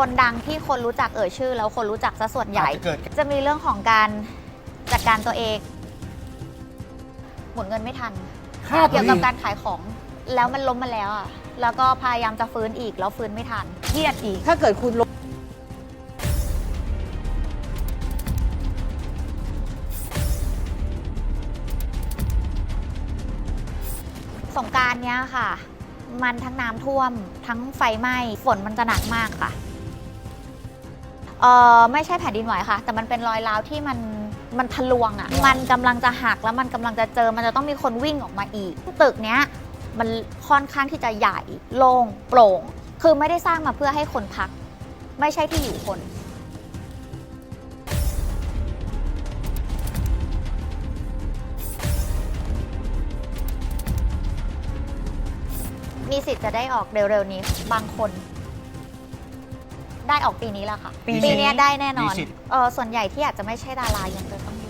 คนดังที่คนรู้จักเอ่ยชื่อ แล้วคนรู้จักซะส่วนใหญ่ อาจจะเกิด จะมีเรื่องของการจัดการตัวเอง หมุนเงินไม่ทันค่าเกี่ยวกับการขายของแล้วมันล้มมาแล้วอะ แล้วก็พยายามจะฟื้นอีกแล้วฟื้นไม่ทัน เครียดอีก ถ้าเกิดคุณลงสงกรารเนี้ยค่ะ มันทั้งน้ำท่วมทั้งไฟไหม้ฝนมันจะหนักมากค่ะ เออไม่ใช่แผ่นดินไหวค่ะ แต่มันเป็นรอยร้าวที่มันมันทะลวงอะ่ะ มันกำลังจะหักแล้วมันกำลังจะเจอ มันจะต้องมีคนวิ่งออกมาอีก ตึกเนี้ยมันค่อนข้างที่จะใหญ่โล่งโปร่ง คือไม่ได้สร้างมาเพื่อให้คนพัก ไม่ใช่ที่อยู่คนมีสิทธิ์จะได้ออกเร็วๆนี้บางคน ได้ออกปีนี้แหละค่ะ ปีปีนี้เนี้ยได้แน่นอนมีสิทธิ์ เออส่วนใหญ่ที่อาจจะไม่ใช่ดารายังจะต้องอยู่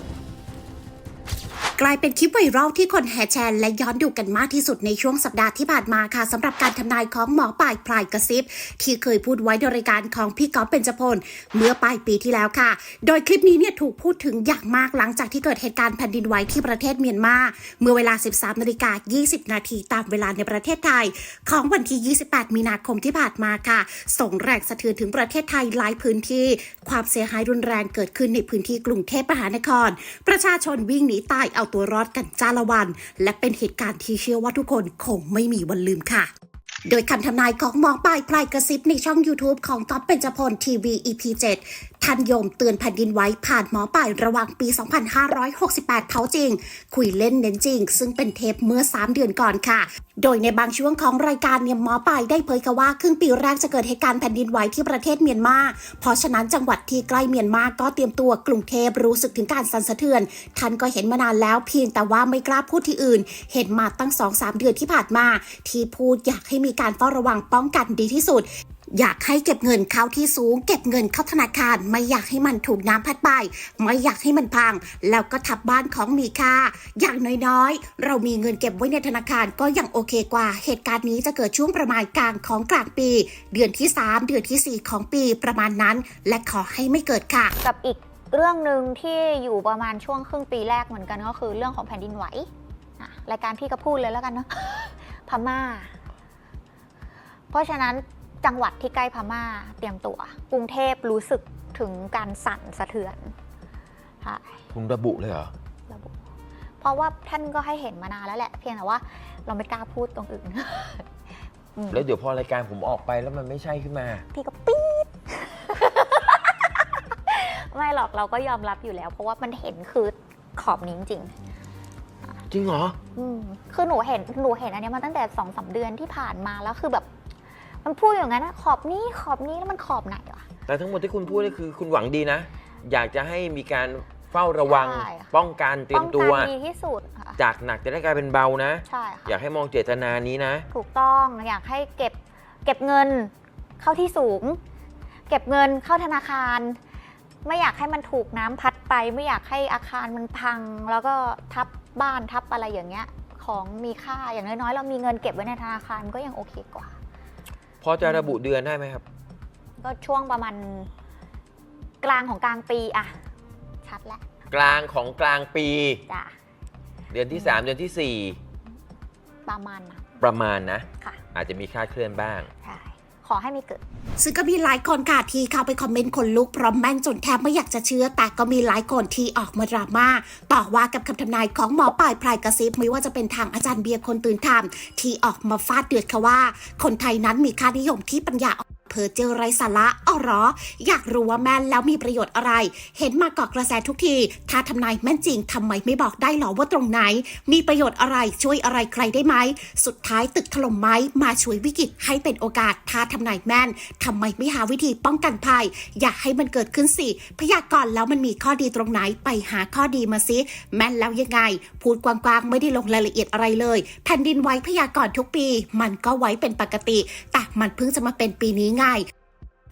กลายเป็นคลิปไวรัลที่คนแห่แชร์และย้อนดูกันมากที่สุดในช่วงสัปดาห์ที่ผ่านมาค่ะสำหรับการทำนายของหมอปลายพลายกระซิบ ที่เคยพูดไว้ในรายการของพี่ก๊อฟเบญจพลเมื่อปลายปีที่แล้วค่ะ โดยคลิปนี้เนี่ยถูกพูดถึงอย่างมากหลังจากที่เกิดเหตุการณ์แผ่นดินไหวที่ประเทศเมียนมาเมื่อเวลา 13นาฬิกา20 นาทีตามเวลาในประเทศไทย ของวันที่ 28 มีนาคมที่ผ่านมาค่ะ ส่งแรงสะเทือนถึงประเทศไทยหลายพื้นที่ ความเสียหายรุนแรงเกิดขึ้นในพื้นที่กรุงเทพมหานคร ประชาชนวิ่งหนีตายเอาตัวรอดกันจ้าละวัน และเป็นเหตุการณ์ที่เชื่อว่าทุกคนคงไม่มีวันลืมค่ะโดยคำทำนายของหมอปลายพลายกระซิบในช่อง YouTube ของต๊อฟเป็นจพลทีวี EP 7ท่านโยมเตือนแผ่นดินไหว้ผ่านหมอปลายระหว่างปี 2568เผาจริง คุยเล่นเน้นจริง ซึ่งเป็นเทปเมื่อ 3 เดือนก่อนค่ะโดยในบางช่วงของรายการเนี่ยหมอปลายได้เผยค่ะว่าครึ่งปีแรกจะเกิดเหตุการณ์แผ่นดินไหวที่ประเทศเมียนมา เพราะฉะนั้นจังหวัดที่ใกล้เมียนมาก็เตรียมตัวกรุงเทพรู้สึกถึงการสั่นสะเทือน ท่านก็เห็นมานานแล้วเพียงแต่ว่าไม่กล้าพูดที่อื่น เห็นมาตั้งสองสามเดือนที่ผ่านมา ที่พูดอยากให้มีการเฝ้าระวังป้องกันดีที่สุด อยากให้เก็บเงินเข้าที่สูง เก็บเงินเข้าธนาคาร ไม่อยากให้มันถูกน้ำพัดไป ไม่อยากให้มันพัง แล้วก็ทับบ้านของมีค่า อย่างน้อยๆ เรามีเงินเก็บไว้ในธนาคารก็ยังโอเคกว่า เหตุการณ์นี้จะเกิดช่วงประมาณกลางของกลางปี เดือนที่ 3 เดือนทีสี่4 ของปีประมาณนั้น และขอให้ไม่เกิดค่ะ กับอีกเรื่องหนึ่งที่อยู่ประมาณช่วงครึ่งปีแรกเหมือนกันก็คือเรื่องของแผ่นดินไหวรายการพี่ก็พูดเลยแล้วกันเนาะพม่า เพราะฉะนั้น จังหวัดที่ใกล้พม่าเตรียมตัว กรุงเทพรู้สึกถึงการสั่นสะเทือนใช่คุณระบุเลยเหรอระบุ เพราะว่าท่านก็ให้เห็นมานานแล้วแหละ เพียงแต่ว่าเราไม่กล้าพูดตรงอื่นอืมแล้วเดี๋ยวพอรายการผมออกไปแล้วมันไม่ใช่ขึ้นมา พี่ก็ปี๊ด ไม่หรอกเราก็ยอมรับอยู่แล้ว เพราะว่ามันเห็นคือขอบนี้จริงจริงเหรอๆอืมคือหนูเห็นหนูเห็นอันเนี้ยมาตั้งแต่สองสามเดือนที่ผ่านมาแล้วคือแบบ มันพูดอย่างนั้นนะขอบนี้ขอบนี้แล้วมันขอบไหนวะ แต่ทั้งหมดที่คุณพูดนี่คือคุณหวังดีนะ อยากจะให้มีการเฝ้าระวัง ใช่ค่ะ ป้องกันเตรียมตัวป้องกันดีที่สุดค่ะจากหนักจะได้กลายเป็นเบานะ ใช่ค่ะอยากให้มองเจตนานี้นะ ถูกต้องอยากให้เก็บเก็บเงินเข้าที่สูง เก็บเงินเข้าธนาคาร ไม่อยากให้มันถูกน้ำพัดไป ไม่อยากให้อาคารมันพัง แล้วก็ทับบ้านทับอะไรอย่างเงี้ย ของมีค่าอย่างน้อยๆ เรามีเงินเก็บไว้ในธนาคารมันก็ยังโอเคกว่า พอจะระบุเดือนได้ไหมครับ ก็ช่วงประมาณกลางของกลางปีอะชัดแล้ว กลางของกลางปี จ้ะ เดือนที่ 3 เดือนทีสี่ ประมาณนะ4 ประมาณนะ ค่ะ อาจจะมีคลาดเคลื่อนบ้าง ใช่ข อให้มีเกิด ซึ่งก็มีหลายคนค่ะที่เข้าไปคอมเมนต์คนลุกพร้อมแม่นจนแทบไม่อยากจะเชื่อ แต่ก็มีหลายคนที่ออกมาดราม่าต่อว่ากับคำทำนายของหมอปลายพลายกระซิบไม่ว่าจะเป็นทางอาจารย์เบียร์คนตื่นธรรมที่ออกมาฟาดเดือดค่ะว่า คนไทยนั้นมีค่านิยมที่ปัญญาออน เพอเจอไรสาระอ๋อหรอ อยากรู้ว่าแม่นแล้วมีประโยชน์อะไร เห็นมาเกาะกระแสทุกที ถ้าทำนายแม่นจริงทำไมไม่บอกได้หรอว่าตรงไหน มีประโยชน์อะไรช่วยอะไรใครได้ไหม สุดท้ายตึกถล่มไหมมาช่วยวิกฤตให้เป็นโอกาส ถ้าทำนายแม่นทำไมไม่หาวิธีป้องกันภัย อยากให้มันเกิดขึ้นสิ พยากรณ์แล้วมันมีข้อดีตรงไหนไปหาข้อดีมาสิแม่นแล้วยังไง พูดกว้างๆไม่ได้ลงรายละเอียดอะไรเลยแผ่นดินไหวพยากรณ์ทุกปี มันก็ไว้เป็นปกติ แต่มันเพิ่งจะมาเป็นปีนี้ไง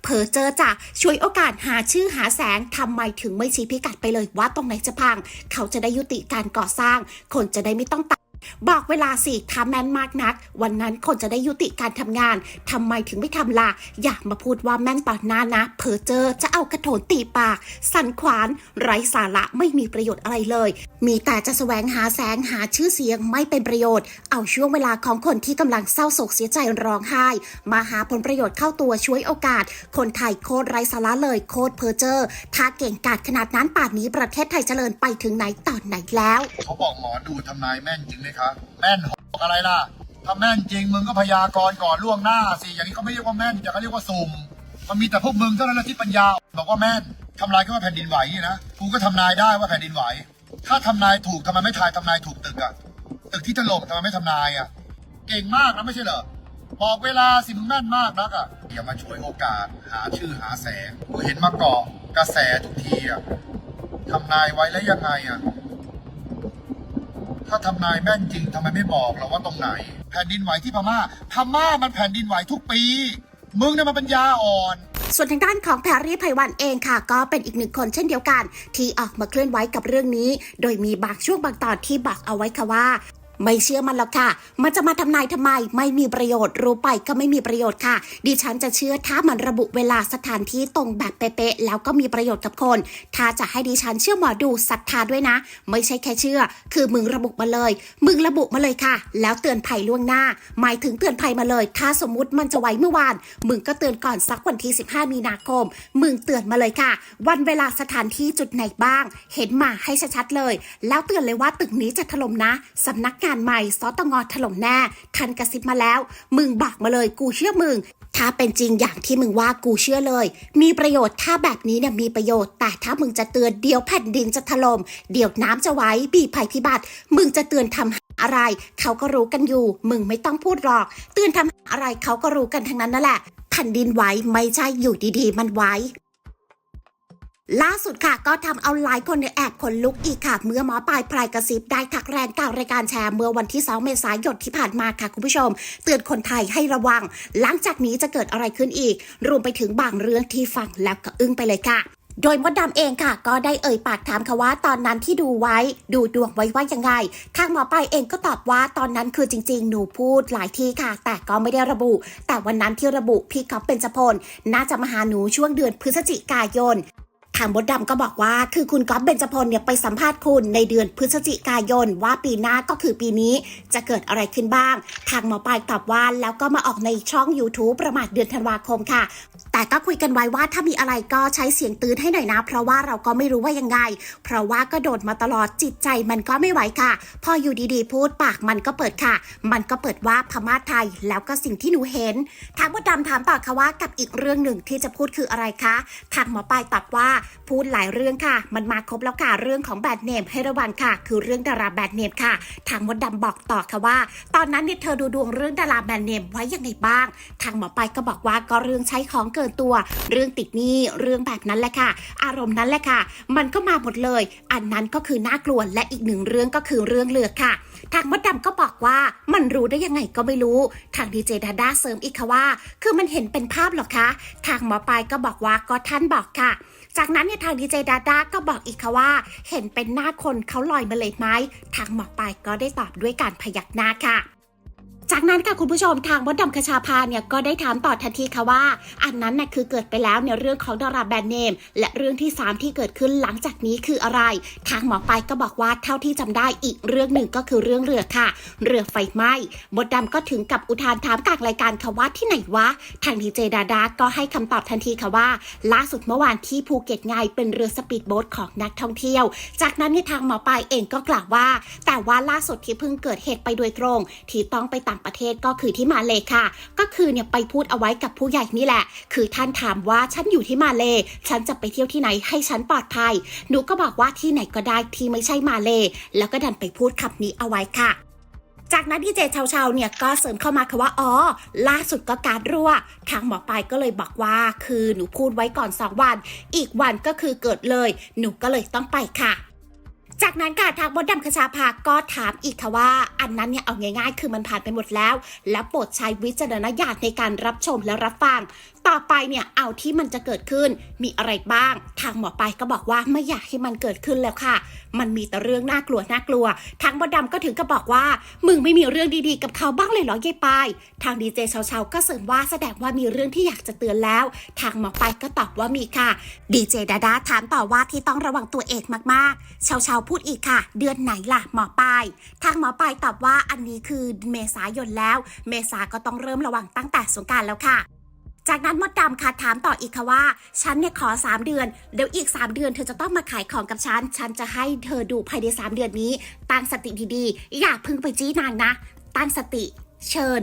เพอเจอจ่ะช่วยโอกาสหาชื่อหาแสงทำไมถึงไม่ชี้พิกัดไปเลยว่าตรงไหนจะพัง เขาจะได้ยุติการก่อสร้าง คนจะได้ไม่ต้องตาย บอกเวลาสิถ้าแม่นมากนัก วันนั้นคนจะได้ยุติการทำงานทำไมถึงไม่ทำล่ะ อย่ามาพูดว่าแม่นต่อหน้านะ เพอเจอจะเอากระโถนตีปาก สันขวาน ไร้สาระไม่มีประโยชน์อะไรเลย มีแต่จะแสวงหาแสงหาชื่อเสียงไม่เป็นประโยชน์ เอาช่วงเวลาของคนที่กำลังเศร้าโศกเสียใจร้องไห้ มาหาผลประโยชน์เข้าตัวช่วยโอกาส คนไทยโคตรไร้สาระเลยโคตรเพอเจอถ้าเก่งกาจขนาดนั้นป่านนี้ประเทศไทยเจริญไปถึงไหนตอนไหนแล้วเขาบอกหมอดูทำนายแม่นจริงไหมคะแม่นหอกอะไรล่ะ ถ้าแม่นจริงมึงก็พยากรณ์ก่อนล่วงหน้าสิอย่างนี้เขาไม่เรียกว่าแม่นอย่เขาเรียกว่าสุ่มมันมีแต่พวกมึงเท่านั้นแหละที่ปัญญาบอกว่าแม่นทำนายก็ว่าแผ่นดินไหวนี่นะกูก็ทำนายได้ว่าแผ่นดินไหว ถ้าทำนายถูกทำไมไม่ทายทำนายถูกตึกอะตึกที่ถล่มทำไมไม่ทำนายอะเก่งมากนะไม่ใช่เหรอบอกเวลาสิมึงแม่นมากนักอะอย่ามาช่วยโอกาส หาชื่อหาแสงกูเห็นมาเกาะกระแสทุกทีอะทำนายไว้แล้วยังไงอะ ถ้าทำนายแม่นจริงทำไมไม่บอกเราว่าตรงไหน แผ่นดินไหวที่พม่าพม่ามันแผ่นดินไหวทุกปี มึงเนี่ยมันปัญญาอ่อน ส่วนทางด้านของแพรรี่ไพวันเองค่ะ ก็เป็นอีกหนึ่งคนเช่นเดียวกัน ที่ออกมาเคลื่อนไหวกับเรื่องนี้ โดยมีบางช่วงบางตอนที่บอกเอาไว้ค่ะว่า ไม่เชื่อมันหรอกค่ะ มันจะมาทำนายทำไม ไม่มีประโยชน์ รู้ไปก็ไม่มีประโยชน์ค่ะ ดิฉันจะเชื่อถ้ามันระบุเวลาสถานที่ตรงแบบเป๊ะๆ แล้วก็มีประโยชน์กับคน ถ้าจะให้ดิฉันเชื่อหมอดูศรัทธาด้วยนะ ไม่ใช่แค่เชื่อ คือมึงระบุมาเลย มึงระบุมาเลยค่ะ แล้วเตือนภัยล่วงหน้า หมายถึงเตือนภัยมาเลย ถ้าสมมติมันจะไว้เมื่อวาน มึงก็เตือนก่อนสักวันที่ 15 มีนาคม มึงเตือนมาเลยค่ะ วันเวลาสถานที่จุดไหนบ้าง เห็นมาให้ชัดๆเลย แล้วเตือนเลยว่าตึกนี้จะถล่มนะสำนักงานใหม่สตงอถล่มแน่ ทันกระซิบมาแล้ว มึงบอกมาเลยกูเชื่อมึง ถ้าเป็นจริงอย่างที่มึงว่ากูเชื่อเลย มีประโยชน์ถ้าแบบนี้เนี่ยมีประโยชน์ แต่ถ้ามึงจะเตือนเดี๋ยวแผ่นดินจะถล่มเดี๋ยวน้ำจะไว้บีภัยพิบัติ มึงจะเตือนทำอะไร เขาก็รู้กันอยู่ มึงไม่ต้องพูดหรอก เตือนทำอะไรเขาก็รู้กันทั้งนั้นนั่นแหละแผ่นดินไหวไม่ใช่อยู่ดีๆ มันไหว ล่าสุดค่ะก็ทำเอาหลายคนเนี่ยแอบขนลุกอีกค่ะ เมื่อหมอปลายพรายกระซิบได้ทักแรงกล่าวรายการแชร์เมื่อวันที่ 2 เมษายนที่ผ่านมาค่ะคุณผู้ชม เตือนคนไทยให้ระวัง หลังจากนี้จะเกิดอะไรขึ้นอีก รวมไปถึงบางเรื่องที่ฟังแล้วก็อึ้งไปเลยค่ะโดยมดดำเองค่ะ ก็ได้เอ่ยปากถามค่ะว่าตอนนั้นที่ดูไว้ ดูดวงไว้ว่ายังไง ทางหมอปลายเองก็ตอบว่าตอนนั้นคือจริง ๆ หนูพูดหลายที่ค่ะ แต่ก็ไม่ได้ระบุ แต่วันนั้นที่ระบุพี่ก๊อฟเป็นจพลน่าจะมาหาหนูช่วงเดือนพฤศจิกายน ทางมดดำก็บอกว่า คือคุณก๊อฟเบญจพลเนี่ยไปสัมภาษณ์คุณในเดือนพฤศจิกายน ว่าปีหน้าก็คือปีนี้จะเกิดอะไรขึ้นบ้าง ทางหมอปลายตอบว่าแล้วก็มาออกในช่อง YouTube ประมาณเดือนธันวาคมค่ะ แต่ก็คุยกันไว้ว่าถ้ามีอะไรก็ใช้เสียงตื้นให้หน่อยนะ เพราะว่าเราก็ไม่รู้ว่ายังไง เพราะว่าก็โดดมาตลอดจิตใจมันก็ไม่ไหวค่ะ พออยู่ดีๆ พูดปากมันก็เปิดค่ะ มันก็เปิดว่าพม่าไทยแล้วก็สิ่งที่หนูเห็น ทางมดดำถามต่อค่ะว่ากับอีกเรื่องหนึ่งที่จะพูดคืออะไรคะ ทางหมอปลายตอบว่าพูดหลายเรื่องค่ะ มันมาครบแล้วค่ะ เรื่องของแบดเนมให้ระวังค่ะ คือเรื่องดาราแบดเนมค่ะ ทางมดดำบอกต่อค่ะว่า ตอนนั้นเนี่ยเธอดูดวงเรื่องดาราแบดเนมไว้ยังไงบ้าง ทางหมอไปก็บอกว่าก็เรื่องใช้ของเกินตัว เรื่องติดหนี้เรื่องแบบนั้นแหละค่ะ อารมณ์นั้นแหละค่ะ มันก็มาหมดเลย อันนั้นก็คือน่ากลัวและอีกหนึ่งเรื่องก็คือเรื่องเลือกค่ะ ทางมดดำก็บอกว่ามันรู้ได้ยังไงก็ไม่รู้ ทางดีเจดาด้าเสริมอีกค่ะว่า คือมันเห็นเป็นภาพหรอคะ ทางหมอปลายก็บอกว่าก็ท่านบอกค่ะ จากนั้นเนี่ยทางดีเจดาด้าก็บอกอีกค่ะว่า เห็นเป็นหน้าคนเขาลอยมาเลยไหมทางหมอปลายก็ได้ตอบด้วยการพยักหน้าค่ะ จากนั้นค่ะคุณผู้ชมทางมดดำคชาพาเนี่ยก็ได้ถามต่อทันทีค่ะว่า อันนั้นน่ะคือเกิดไปแล้วในเรื่องของดาราแบรนด์เนม และเรื่องที่ 3 ที่เกิดขึ้นหลังจากนี้คืออะไร ทางหมอปลายก็บอกว่าเท่าที่จำได้อีกเรื่องหนึ่งก็คือเรื่องเรือค่ะ เรือไฟไหม้มดดำก็ถึงกับอุทานถามกลางรายการค่ะว่าที่ไหนวะทางดีเจดาดาก็ให้คำตอบทันทีค่ะว่า ล่าสุดเมื่อวานที่ภูเก็ตไงเป็นเรือสปีดโบ๊ทของนักท่องเที่ยว จากนั้นในทางหมอปลายเองก็กล่าวว่า แต่ว่าล่าสุดที่เพิ่งเกิดเหตุไปโดยตรงที่ต้องไปต่างประเทศก็คือที่มาเลค่ะ ก็คือเนี่ยไปพูดเอาไว้กับผู้ใหญ่นี่แหละ คือท่านถามว่าฉันอยู่ที่มาเล ฉันจะไปเที่ยวที่ไหนให้ฉันปลอดภัย หนูก็บอกว่าที่ไหนก็ได้ที่ไม่ใช่มาเล แล้วก็ดันไปพูดคำนี้เอาไว้ค่ะจากนั้นดีเจชาวๆเนี่ยก็เสริมเข้ามาค่ะว่าอ๋อล่าสุดก็การรั่ว ทางหมอปลายก็เลยบอกว่า คือหนูพูดไว้ก่อนสองวัน อีกวันก็คือเกิดเลย หนูก็เลยต้องไปค่ะ จากนั้นค่ะทางมดดำคชาภาก็ถามอีกค่ะว่า อันนั้นเนี่ยเอาง่ายๆ คือมันผ่านไปหมดแล้ว แล้วโปรดใช้วิจารณญาณในการรับชมและรับฟัง ต่อไปเนี่ยเอาที่มันจะเกิดขึ้นมีอะไรบ้าง ทางหมอปลายก็บอกว่าไม่อยากให้มันเกิดขึ้นแล้วค่ะ มันมีแต่เรื่องน่ากลัวน่ากลัว ทางบดดำก็ถึงกับบอกว่า มึงไม่มีเรื่องดีๆ กับเขาบ้างเลยเหรอยายปายทางดีเจเชาๆก็เสริมว่าแสดงว่ามีเรื่องที่อยากจะเตือนแล้ว ทางหมอปลายก็ตอบว่ามีค่ะดีเจดาดาถามต่อว่าที่ต้องระวังตัวเองมากๆเชาๆพูดอีกค่ะ เดือนไหนล่ะหมอปลาย ทางหมอปลายตอบว่าอันนี้คือเมษายนแล้ว เมษาก็ต้องเริ่มระวังตั้งแต่สงการแล้วค่ะจากนั้นมดดำค่ะถามต่ออีกค่ะว่า ฉันเนี่ยขอ 3 เดือน เดี๋ยวอีก 3 เดือนเธอจะต้องมาขายของกับฉัน ฉันจะให้เธอดูภายใน 3 เดือนนี้ ตั้งสติดีๆ อย่าพึ่งไปจี้นางนะ ตั้งสติ เชิญ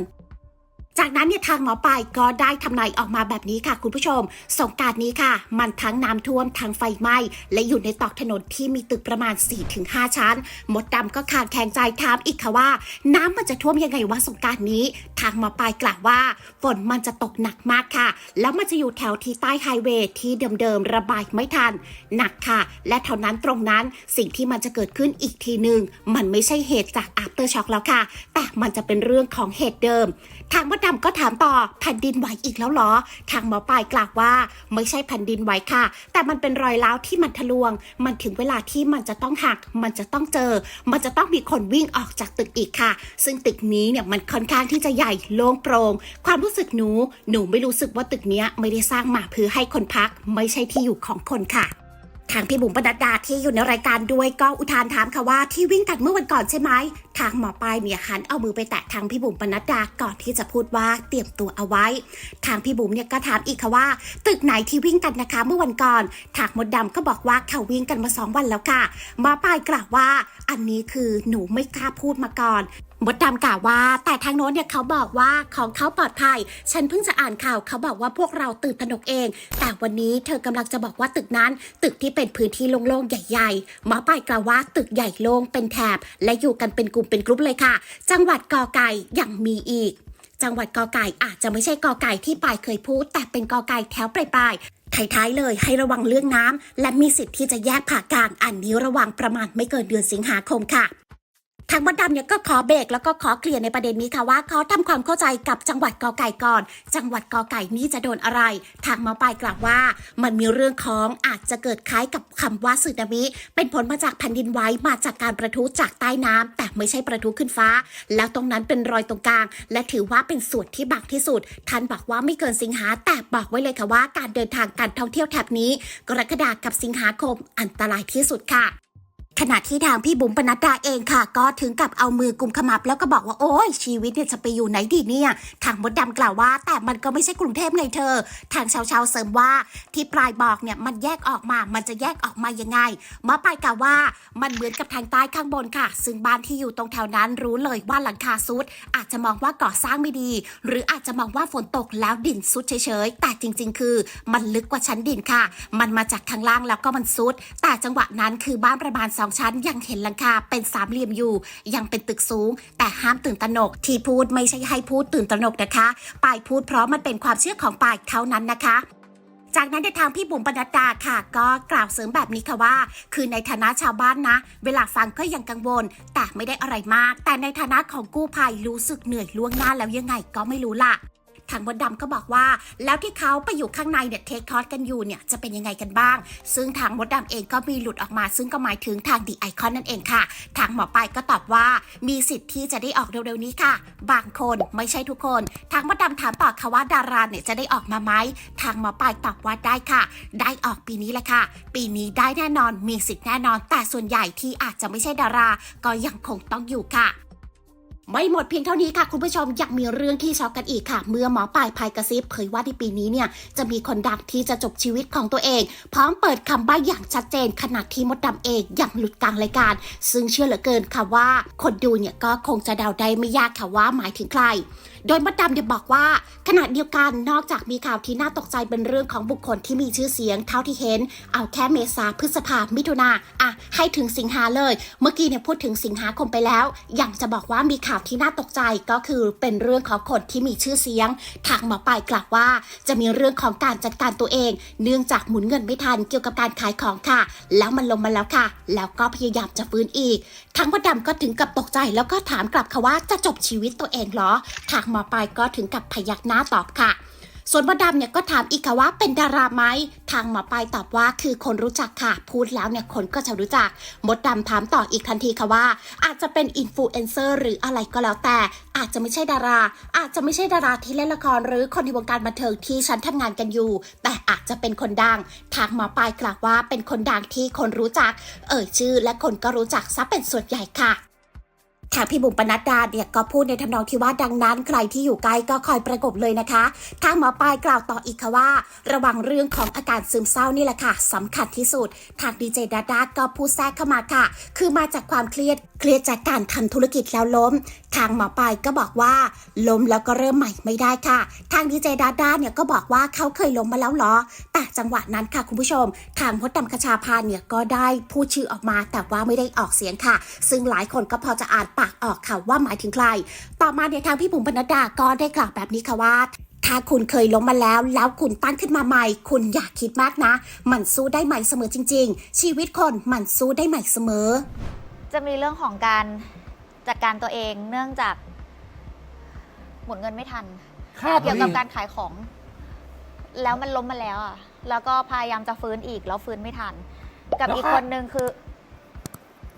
จากนั้นเนี่ยทางหมอปลายก็ได้ทำนายออกมาแบบนี้ค่ะ คุณผู้ชม สงการนี้ค่ะ มันทั้งน้ำท่วมทั้งไฟไหม้ และอยู่ในตอกถนนที่มีตึกประมาณ 4-5 ชั้น มดดำก็คางแข็งใจถามอีกค่ะว่า น้ำมันจะท่วมยังไงวะสงการนี้ ทางหมอปลายกล่าวว่า ฝนมันจะตกหนักมากค่ะ แล้วมันจะอยู่แถวที่ใต้ไฮเวย์ที่เดิมๆระบายไม่ทัน หนักค่ะ และเท่านั้นตรงนั้นสิ่งที่มันจะเกิดขึ้นอีกทีหนึ่งมันไม่ใช่เหตุจาก after shock แล้วค่ะ แต่มันจะเป็นเรื่องของเหตุเดิม ทางมดดำก็ถามต่อแผ่นดินไหวอีกแล้วเหรอ ทางหมอปลายกล่าวว่า ไม่ใช่แผ่นดินไหวค่ะ แต่มันเป็นรอยร้าวที่มันทะลวง มันถึงเวลาที่มันจะต้องหัก มันจะต้องเจอ มันจะต้องมีคนวิ่งออกจากตึกอีกค่ะ ซึ่งตึกนี้เนี่ยมันค่อนข้างที่จะใหญ่โล่งโปร่งความรู้สึกหนู หนูไม่รู้สึกว่าตึกนี้ไม่ได้สร้างมาเพื่อให้คนพัก ไม่ใช่ที่อยู่ของคนค่ะ ทางพี่บุ๋มปนัดดาที่อยู่ในรายการด้วยก็อุทานถามค่ะว่าที่วิ่งกันเมื่อวันก่อนใช่ไหมทางหมอปลายเนี่ยหันเอามือไปแตะทางพี่บุ๋มปนัดดาก่อนที่จะพูดว่าเตรียมตัวเอาไว้ ทางพี่บุ๋มเนี่ยก็ถามอีกค่ะว่า ตึกไหนที่วิ่งกันนะคะ เมื่อวันก่อนทางมดดำก็บอกว่าเขาวิ่งกันมาสองวันแล้วค่ะหมอปลายกล่าวว่า อันนี้คือหนูไม่กล้าพูดมาก่อนมดดำกล่าวว่า แต่ทางโน้นเนี่ยเขาบอกว่าของเขาปลอดภัย ฉันเพิ่งจะอ่านข่าวเขาบอกว่าพวกเราตื่นตระหนกเอง แต่วันนี้เธอกำลังจะบอกว่าตึกนั้น ตึกที่เป็นพื้นที่โล่งๆใหญ่ๆหมอปลายกล่าวว่าตึกใหญ่โล่งเป็นแถบ และอยู่กันเป็นกลุ่มเป็นกรุ๊ปเลยค่ะ จังหวัดกอไก่ยังมีอีก จังหวัดกอไก่อาจจะไม่ใช่กอไก่ที่ปายเคยพูด แต่เป็นกอไก่แถวปลายๆท้ายๆเลยให้ระวังเรื่องน้ำและมีสิทธิ์ที่จะแยกผ่ากลางอันนี้ระวังประมาณไม่เกินเดือนสิงหาคมค่ะ ทางมดดำเนี่ยก็ขอเบรกแล้วก็ขอเคลียร์ในประเด็นนี้ค่ะว่าเขาทำความเข้าใจกับจังหวัดกอไก่ก่อน จังหวัดกอไก่นี้จะโดนอะไร ทางมอปลายกล่าวว่ามันมีเรื่องของอาจจะเกิดคล้ายกับคำว่าสึนามิ เป็นผลมาจากแผ่นดินไหวมาจากการประทุจากใต้น้ำแต่ไม่ใช่ประทุขึ้นฟ้า แล้วตรงนั้นเป็นรอยตรงกลาง และถือว่าเป็นส่วนที่บักที่สุดท่านบอกว่าไม่เกินสิงหาแต่บอกไว้เลยค่ะว่า การเดินทางการท่องเที่ยวแถบนี้ กรกฎาคมกับสิงหาคมอันตรายที่สุดค่ะ ขณะที่ทางพี่บุ๋มปนัดดาเองค่ะ ก็ถึงกับเอามือกุมขมับแล้วก็บอกว่าโอ้ยชีวิตเนี่ยจะไปอยู่ไหนดีเนี่ย ทางมดดำกล่าวว่า แต่มันก็ไม่ใช่กรุงเทพไงเธอ ทางชาวชาวเสริมว่าที่ปลายบอกเนี่ยมันแยกออกมา มันจะแยกออกมายังไงหมอปลายกล่าวว่ามันเหมือนกับทางใต้ข้างบนค่ะ ซึ่งบ้านที่อยู่ตรงแถวนั้นรู้เลยว่าหลังคาซุด อาจจะมองว่าก่อสร้างไม่ดี หรืออาจจะมองว่าฝนตกแล้วดินซุดเฉยๆแต่จริง ๆ คือ มันลึกกว่าชั้นดินค่ะ มันมาจากทางล่างแล้วก็มันซุด แต่จังหวะนั้นคือบ้านประมาณ2ชั้นยังเห็นหลังคาเป็นสามเหลี่ยมอยู่ ยังเป็นตึกสูง แต่ห้ามตื่นตระหนก ที่พูดไม่ใช่ให้พูดตื่นตระหนกนะคะปายพูดเพราะมันเป็นความเชื่อของปายเท่านั้นนะคะจากนั้นในทางพี่บุ๋มปนัดดาค่ะ ก็กล่าวเสริมแบบนี้ค่ะว่า คือในฐานะชาวบ้านนะ เวลาฟังก็ยังกังวล แต่ไม่ได้อะไรมาก แต่ในฐานะของกู้ภัยรู้สึกเหนื่อยล่วงหน้าแล้วยังไงก็ไม่รู้ล่ะ ทางมดดำก็บอกว่า แล้วที่เขาไปอยู่ข้างในเนี่ยเทคคอสกันอยู่เนี่ยจะเป็นยังไงกันบ้าง ซึ่งทางมดดำเองก็มีหลุดออกมา ซึ่งก็หมายถึงทางดีไอคอนนั่นเองค่ะ ทางหมอปลายก็ตอบว่ามีสิทธิ์ที่จะได้ออกเร็วๆนี้ค่ะ บางคนไม่ใช่ทุกคน ทางมดดำถามต่อค่ะว่าดาราเนี่ยจะได้ออกมาไหมทางหมอปลายตอบว่าได้ค่ะ ได้ออกปีนี้แหละค่ะ ปีนี้ได้แน่นอนมีสิทธิ์แน่นอน แต่ส่วนใหญ่ที่อาจจะไม่ใช่ดารา ก็ยังคงต้องอยู่ค่ะ ไม่หมดเพียงเท่านี้ค่ะ คุณผู้ชมยังมีเรื่องที่ช็อกกันอีกค่ะ เมื่อหมอปลายพายกระซิบเผยว่าในปีนี้เนี่ยจะมีคนดังที่จะจบชีวิตของตัวเอง พร้อมเปิดคำใบ้อย่างชัดเจน ขณะที่มดดำเองยังหลุดกลางรายการ ซึ่งเชื่อเหลือเกินค่ะว่า คนดูเนี่ยก็คงจะเดาได้ไม่ยากค่ะว่าหมายถึงใคร โดยมดดำเนี่ยบอกว่า ขณะเดียวกันนอกจากมีข่าวที่น่าตกใจเป็นเรื่องของบุคคลที่มีชื่อเสียงเท่าที่เห็น เอาแค่เมษาพฤษภามิถุนาอะให้ถึงสิงหาเลย เมื่อกี้เนี่ยพูดถึงสิงหาคมไปแล้วยังจะบอกว่ามีข่าวที่น่าตกใจก็คือเป็นเรื่องของคนที่มีชื่อเสียง ทางหมอปลายกล่าวว่า จะมีเรื่องของการจัดการตัวเอง เนื่องจากหมุนเงินไม่ทันเกี่ยวกับการขายของค่ะ แล้วมันลงมาแล้วค่ะ แล้วก็พยายามจะฟื้นอีกทางมดดำก็ถึงกับตกใจแล้วก็ถามกลับค่ะว่าจะจบชีวิตตัวเองเหรอทางหมมอปลายก็ถึงกับพยักหน้าตอบค่ะ ส่วนมดดำเนี่ยก็ถามอีกค่ะว่าเป็นดาราไหม ทางหมอปลายตอบว่าคือคนรู้จักค่ะ พูดแล้วเนี่ยคนก็จะรู้จัก มดดำถามต่ออีกทันทีค่ะว่า อาจจะเป็นอินฟลูเอนเซอร์หรืออะไรก็แล้วแต่อาจจะไม่ใช่ดารา อาจจะไม่ใช่ดาราที่เล่นละครหรือคนในวงการบันเทิงที่ฉันทำงานกันอยู่ แต่อาจจะเป็นคนดัง ทางหมอปลายกล่าวว่าเป็นคนดังที่คนรู้จัก เอ่ยชื่อและคนก็รู้จักซะเป็นส่วนใหญ่ค่ะ ทางพี่บุ๋มปนัดดาเนี่ยก็พูดในทำนองที่ว่าดังนั้นใครที่อยู่ใกล้ก็คอยประกบเลยนะคะ ทางหมอปลายกล่าวต่ออีกค่ะว่า ระวังเรื่องของอาการซึมเศร้านี่แหละค่ะสำคัญที่สุด ทางดีเจดาดาก็พูดแทรกเข้ามาค่ะ คือมาจากความเครียดเครียดจากการทำธุรกิจแล้วล้ม ทางหมอปลายก็บอกว่าล้มแล้วก็เริ่มใหม่ไม่ได้ค่ะ ทางดีเจดาดาเนี่ยก็บอกว่าเขาเคยล้มมาแล้วหรอ แต่จังหวะนั้นค่ะคุณผู้ชม ทางพจน์ดำคชาพานเนี่ยก็ได้พูดชื่อออกมา แต่ว่าไม่ได้ออกเสียงค่ะ ซึ่งหลายคนก็พอจะอ่านปากออกค่ะว่าหมายถึงใคร ต่อมาเนี่ยทางพี่บุ๋มปนัดดาก็ได้กล่าวแบบนี้ค่ะว่าถ้าคุณเคยล้มมาแล้ว แล้วคุณตั้งขึ้นมาใหม่ คุณอย่าคิดมากนะ มันสู้ได้ใหม่เสมอจริง ๆ ชีวิตคนมันสู้ได้ใหม่เสมอ จะมีเรื่องของการจัดการตัวเองเนื่องจาก หมุนเงินไม่ทันค่าเกี่ยวกับการขายของ แล้วมันล้มมาแล้วอะ แล้วก็พยายามจะฟื้นอีกแล้วฟื้นไม่ทัน กับอีกคนนึงคือ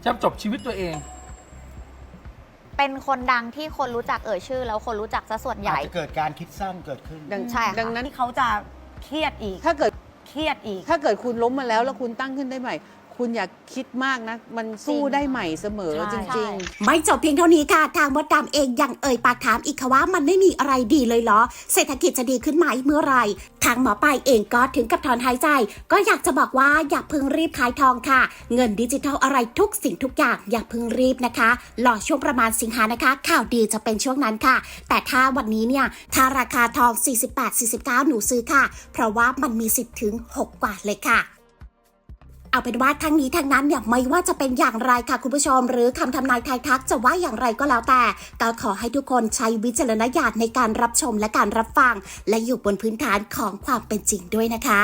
จะจบชีวิตตัวเอง เป็นคนดังที่คนรู้จักเอ่ยชื่อ แล้วคนรู้จักซะส่วนใหอาจญ่ จะเกิดการคิดสั้นเกิดขึ้น ดังใช่ค่ะ ดังนั้นที่เขาจะเครียดอีก ถ้าเกิดเครียดอีก ถ้าเกิดคุณล้มมาแล้วแล้วคุณตั้งขึ้นได้ใหม่ คุณอย่าคิดมากนะ มันสู้ได้ใหม่เสมอใช่จใช่ริง ๆ ไม่จบเพียงเท่านี้ค่ะ ทางมดดำเองยังเอ่ยปากถามอีกค่ะว่ามันไม่มีอะไรดีเลยเหรอ เศรษฐกิจจะดีขึ้นไหมเมื่อไหรทางหมอปลายเองก็ถึงกับถอนหายใจ ก็อยากจะบอกว่าอย่าเพิ่งรีบขายทองค่ะ เงินดิจิทัลอะไรทุกสิ่งทุกอย่างอย่าเพิ่งรีบนะคะรอช่วงประมาณสิงหานะคะ ข่าวดีจะเป็นช่วงนั้นค่ะ แต่ถ้าวันนี้เนี่ยถ้าราคาทอง 48-49 หนูซื้อค่ะ เพราะว่ามันมีสิทธิ์ถึง 6 กว่าเลยค่ะ เอาเป็นว่าทั้งนี้ทั้งนั้นเนี่ยไม่ว่าจะเป็นอย่างไรค่ะคุณผู้ชม หรือคำทำนายทายทักจะว่าอย่างไรก็แล้วแต่ก็ขอให้ทุกคนใช้วิจารณญาณในการรับชมและการรับฟัง และอยู่บนพื้นฐานของความเป็นจริงด้วยนะคะ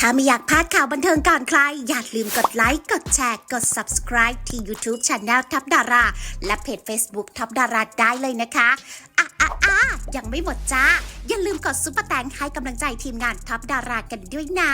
ถ้าไม่อยากพลาดข่าวบันเทิงก่อนใคร อย่าลืมกดไลค์ กดแชร์ กด subscribe ที่ YouTube Channel ทับดารา และเพจ Facebook ทับดาราได้เลยนะคะอะอะอะยังไม่หมดจ้า อย่าลืมกดซุปเปอร์แตงให้กำลังใจทีมงานทับดารากันด้วยนะ